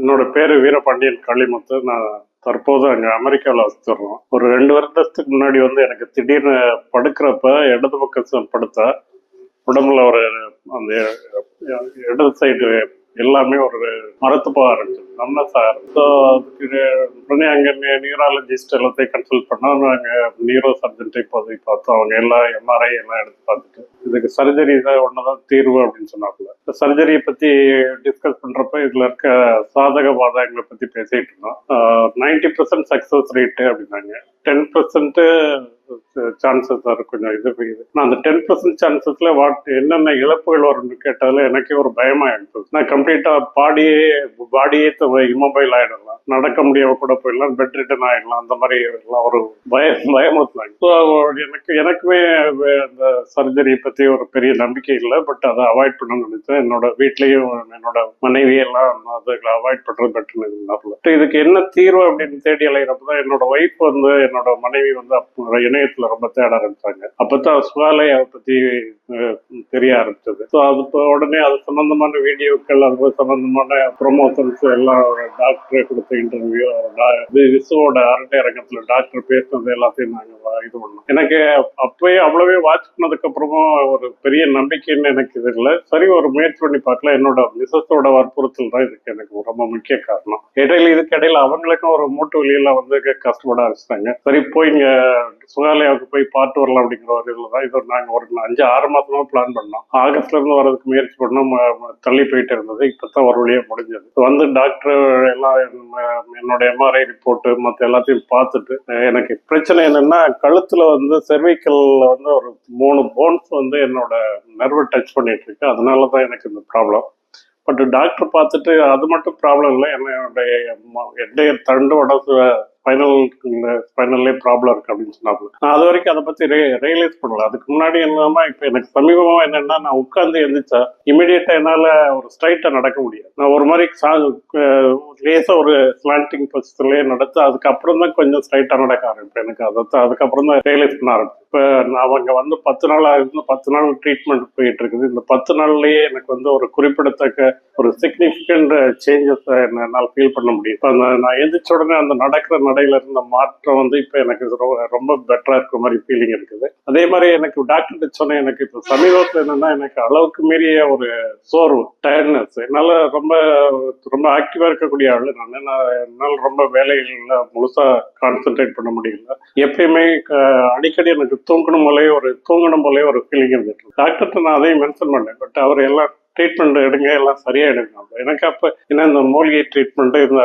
என்னோட பேரு வீரபாண்டியன் காளிமுத்து நான் தற்போது அங்க அமெரிக்காவில் வசிச்சிடுறோம் ஒரு ரெண்டு வருடத்துக்கு முன்னாடி வந்து எனக்கு திடீர்னு படுக்கிறப்ப இடது பக்கம் படுத்த உடம்புல ஒரு அந்த இடது சைடு எல்லாமே ஒரு மரத்துப்பா இருந்துச்சு நம்ம சார் ஸோ அதுக்கு உடனே அங்கே நியூராலஜிஸ்ட் எல்லாத்தையும் கன்சல்ட் பண்ணோம். நாங்கள் நியூரோ சர்ஜன்ட்டை போய் பார்த்தோம். அவங்க எல்லாம் எம்ஆர்ஐ எல்லாம் எடுத்து பார்த்துட்டு இதுக்கு சர்ஜரி தான் ஒன்று தான் தீர்வு அப்படின்னு சொன்னாப்புல. இந்த சர்ஜரியை பற்றி டிஸ்கஸ் பண்ணுறப்ப இதில் இருக்க சாதக பாதகங்களை பற்றி பேசிகிட்டு இருந்தோம். நைன்டி பர்சன்ட் சக்ஸஸ் ரேட்டு அப்படின்னாங்க. டென் பர்சன்ட்டு சான்சஸ் அது கொஞ்சம் இது இது நான் அந்த டென் பர்சன்ட் சான்சஸ்ல வாட் என்னென்ன இழப்புகள் வரும்னு கேட்டாலும் எனக்கே ஒரு பயமா இருந்தது. நான் கம்ப்ளீட்டா பாடியே பாடியே இம்மொபைல் ஆயிடலாம். நடக்க முடியாம கூட போயிடலாம். பெட் ரிட்டன் ஆயிடலாம். அந்த மாதிரி எல்லாம் ஒரு பயம் பயமுறுத்துனாங்க ஸோ எனக்கு எனக்குமே அந்த சர்ஜரி பத்தி ஒரு பெரிய நம்பிக்கை இல்லை. பட் அதை அவாய்ட் பண்ணணும்னு நினைச்சேன். என்னோட வீட்லயும் என்னோட மனைவி எல்லாம் அதுகளை அவாய்ட் பண்றது பெட்டர்னு இருந்தாப்புல இதுக்கு என்ன தீர்வு அப்படின்னு தேடி அலைகிறப்ப தான் என்னோட ஒய்ஃப் வந்து என்னோட மனைவி வந்து அப்போ இணையத்துல ரொம்ப தேட ஆரம்பிச்சாங்க. அப்பதான் சுவாலையை பத்தி தெரிய ஆரம்பிச்சது. ஸோ அது இப்போ உடனே அது சம்பந்தமான வீடியோக்கள் அது சம்பந்தமான ப்ரொமோஷன்ஸ் எல்லாம் ஒரு டாக்டரே கொடுத்த இன்டர்வியூ விசுவோட அரட்டை டாக்டர் பேசுனது எல்லாத்தையும் நாங்கள் இது பண்ணோம். எனக்கு அப்பயே அவ்வளவே வாட்ச் பண்ணதுக்கு அப்புறமும் ஒரு பெரிய நம்பிக்கைன்னு எனக்கு இது இல்லை. சரி ஒரு முயற்சி பண்ணி பார்க்கல என்னோட மிசஸோட வற்புறுத்தல் தான் இதுக்கு எனக்கு ரொம்ப முக்கிய காரணம். இடையில இதுக்கு இடையில அவங்களுக்கும் ஒரு மூட்டு வழியில வந்து கஷ்டப்பட ஆரம்பிச்சிட்டாங்க. சரி போய் இங்க சுகாலயாவுக்கு போய் பார்த்து வரலாம் அப்படிங்கிற ஒரு இதில் தான் இது நாங்கள் ஒரு அஞ்சு ஆறு மாசமா பிளான் பண்ணோம். ஆகஸ்ட்ல இருந்து வரதுக்கு முயற்சி பண்ணோம். ம- தள்ளி போயிட்டு இருந்தது. இப்போ தான் ஒரு வழியாக முடிஞ்சது. வந்து டாக்டர் எல்லாம் என்னுடைய என்னோட எம்ஆர்ஐ ரிப்போர்ட்டு மற்ற எல்லாத்தையும் பார்த்துட்டு எனக்கு பிரச்சனை என்னன்னா கழுத்துல வந்து செர்விக்கலில் வந்து ஒரு மூணு போன்ஸ் வந்து என்னோட நர்வை டச் பண்ணிட்டு இருக்கு. அதனால தான் எனக்கு இந்த ப்ராப்ளம் பட் டாக்டர் பார்த்துட்டு அது மட்டும் ப்ராப்ளம் இல்லை. என்னுடைய ம- தண்டு உடம்பு ஸ்பைனல் ஸ்பைனல்லே ப்ராப்ளம் இருக்கு அப்படின்னு சொன்னாப்புல. நான் அது வரைக்கும் அதை பத்தி ரியலைஸ் பண்ணல. அதுக்கு முன்னாடி என்னமா இப்போ எனக்கு சமீபமா என்னன்னா நான் உட்கார்ந்து எழுந்திரிச்சா இமிடியேட்டா என்னால ஒரு ஸ்ட்ரைட்டா நடக்க முடியாது. நான் ஒரு மாதிரி சா- அஹ் லேசா ஒரு ஸ்லாண்டிங் பொசிஷன்லயே நடத்து அதுக்கப்புறம் தான் கொஞ்சம் ஸ்ட்ரைட்டா நடக்க ஆரம்பிப்பேன். எனக்கு அதை அதுக்கப்புறம் தான் ரியலைஸ் பண்ண ஆரம்பிச்சு இப்போ நான் அவங்க வந்து பத்து நாள் ஆகுது பத்து நாள் ட்ரீட்மெண்ட் போயிட்டு இருக்குது. இந்த பத்து நாள்லயே எனக்கு வந்து ஒரு குறிப்பிடத்தக்க ஒரு சிக்னிஃபிகண்ட் சேஞ்சஸ் என்னால் ஃபீல் பண்ண முடியும். இப்போ நான் எழுந்திரிச்ச உடனே அந்த நடக்கிற நடையில இருந்த மாற்றம் வந்து இப்போ எனக்கு ரொம்ப ரொம்ப பெட்டரா இருக்கிற மாதிரி ஃபீலிங் இருக்குது. அதே மாதிரி எனக்கு டாக்டர் சொன்னேன் எனக்கு இப்போ சமீபத்தில் என்னன்னா எனக்கு அளவுக்கு மீறிய ஒரு சோர்வு டயர்ட்னஸ் என்னால் ரொம்ப ரொம்ப ஆக்டிவாக இருக்கக்கூடிய ஆள் நான். நான் என்னால் ரொம்ப வேலைகளில் முழுசா கான்சென்ட்ரேட் பண்ண முடியல. எப்பயுமே க- அடிக்கடி எனக்கு தூங்கணும் போலே ஒரு தூங்கணும் போலே ஒரு ஃபீலிங் இருந்துட்டு டாக்டர்கிட்ட நான் அதையும் மென்ஷன் பண்ணேன். பட் அவர் எல்லாம் ட்ரீட்மெண்ட் எடுங்க எல்லாம் சரியா எடுங்க எனக்கு அப்போ என்ன இந்த மூலிகை ட்ரீட்மெண்ட் இந்த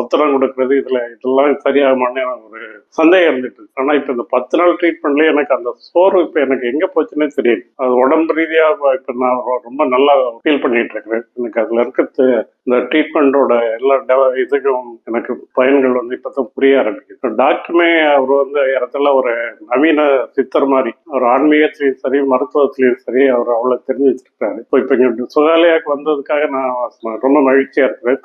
ஒத்தடம் கொடுக்கறது இதுல இதெல்லாம் சரியாகுமான்னு எனக்கு ஒரு சந்தேகம் இருந்துட்டு ஆனால் ஆனா இப்ப இந்த பத்து நாள் ட்ரீட்மெண்ட்லயே எனக்கு அந்த சோர்வு இப்ப எனக்கு எங்க போச்சுன்னே தெரியுது அது உடம்பு ரீதியா இப்ப நான் ரொம்ப நல்லா ஃபீல் பண்ணிட்டு இருக்கிறேன். எனக்கு அதுல இருக்கிறது இந்த ட்ரீட்மெண்டோட எல்லா இதுக்கும் எனக்கு பயன்கள் வந்து இப்பதான் புரிய ஆரம்பிக்குது. டாக்டருமே அவர் வந்து இடத்துல ஒரு நவீன சித்தர் மாதிரி ஒரு ஆன்மீகத்திலையும் சரி மருத்துவத்திலையும் சரி அவர் அவ்வளவு தெரிஞ்சு வச்சிருக்காரு. இப்போ இப்போ இங்க சுகாலயாக்கு வந்ததுக்காக நான் ரொம்ப மகிழ்ச்சியா இருக்கிறேன்.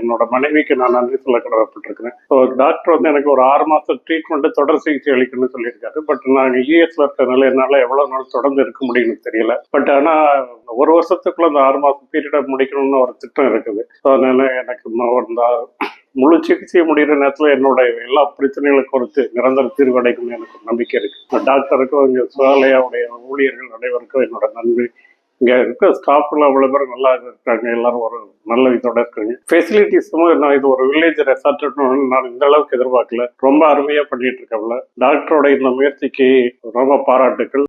என்னோட மனைவிக்கு நான் நன்றி சொல்ல கடமைப்பட்டிருக்கிறேன் ஸோ டாக்டர் வந்து எனக்கு ஒரு ஆறு மாதம் ட்ரீட்மெண்ட்டு தொடர் சிகிச்சை அளிக்கணும்னு சொல்லியிருக்காரு. பட் நான் யூஎஸ்ல இருக்கிறதுனால என்னால் எவ்வளோ நாள் தொடர்ந்து இருக்க முடியும்னு தெரியல. பட் ஆனால் ஒரு வருஷத்துக்குள்ள அந்த ஆறு மாதம் பீரியடை முடிக்கணும்னு ஒரு திட்டம் இருக்குது. ஸோ அதனால எனக்கு இந்த முழு சிகிச்சை முடிகிற நேரத்தில் என்னோட எல்லா பிரச்சனைகளும் ஒரு நிரந்தர தீர்வு அடைக்கும் எனக்கு நம்பிக்கை இருக்கு. டாக்டருக்கும் இங்கே சுகாலயாவுடைய ஊழியர்கள் அனைவருக்கும் என்னோட நன்றி. இங்கே இருக்க ஸ்டாஃப்ல அவ்வளோ பேர் நல்லா இருக்காங்க எல்லாரும் ஒரு நல்ல இதோட இருக்காங்க. ஃபெசிலிட்டிஸும் நான் இது ஒரு வில்லேஜ் ரெசார்ட்னு நான் இந்த அளவுக்கு எதிர்பார்க்கல. ரொம்ப அருமையாக பண்ணிட்டு இருக்கவங்கள டாக்டரோட இந்த முயற்சிக்கு ரொம்ப பாராட்டுக்கள்.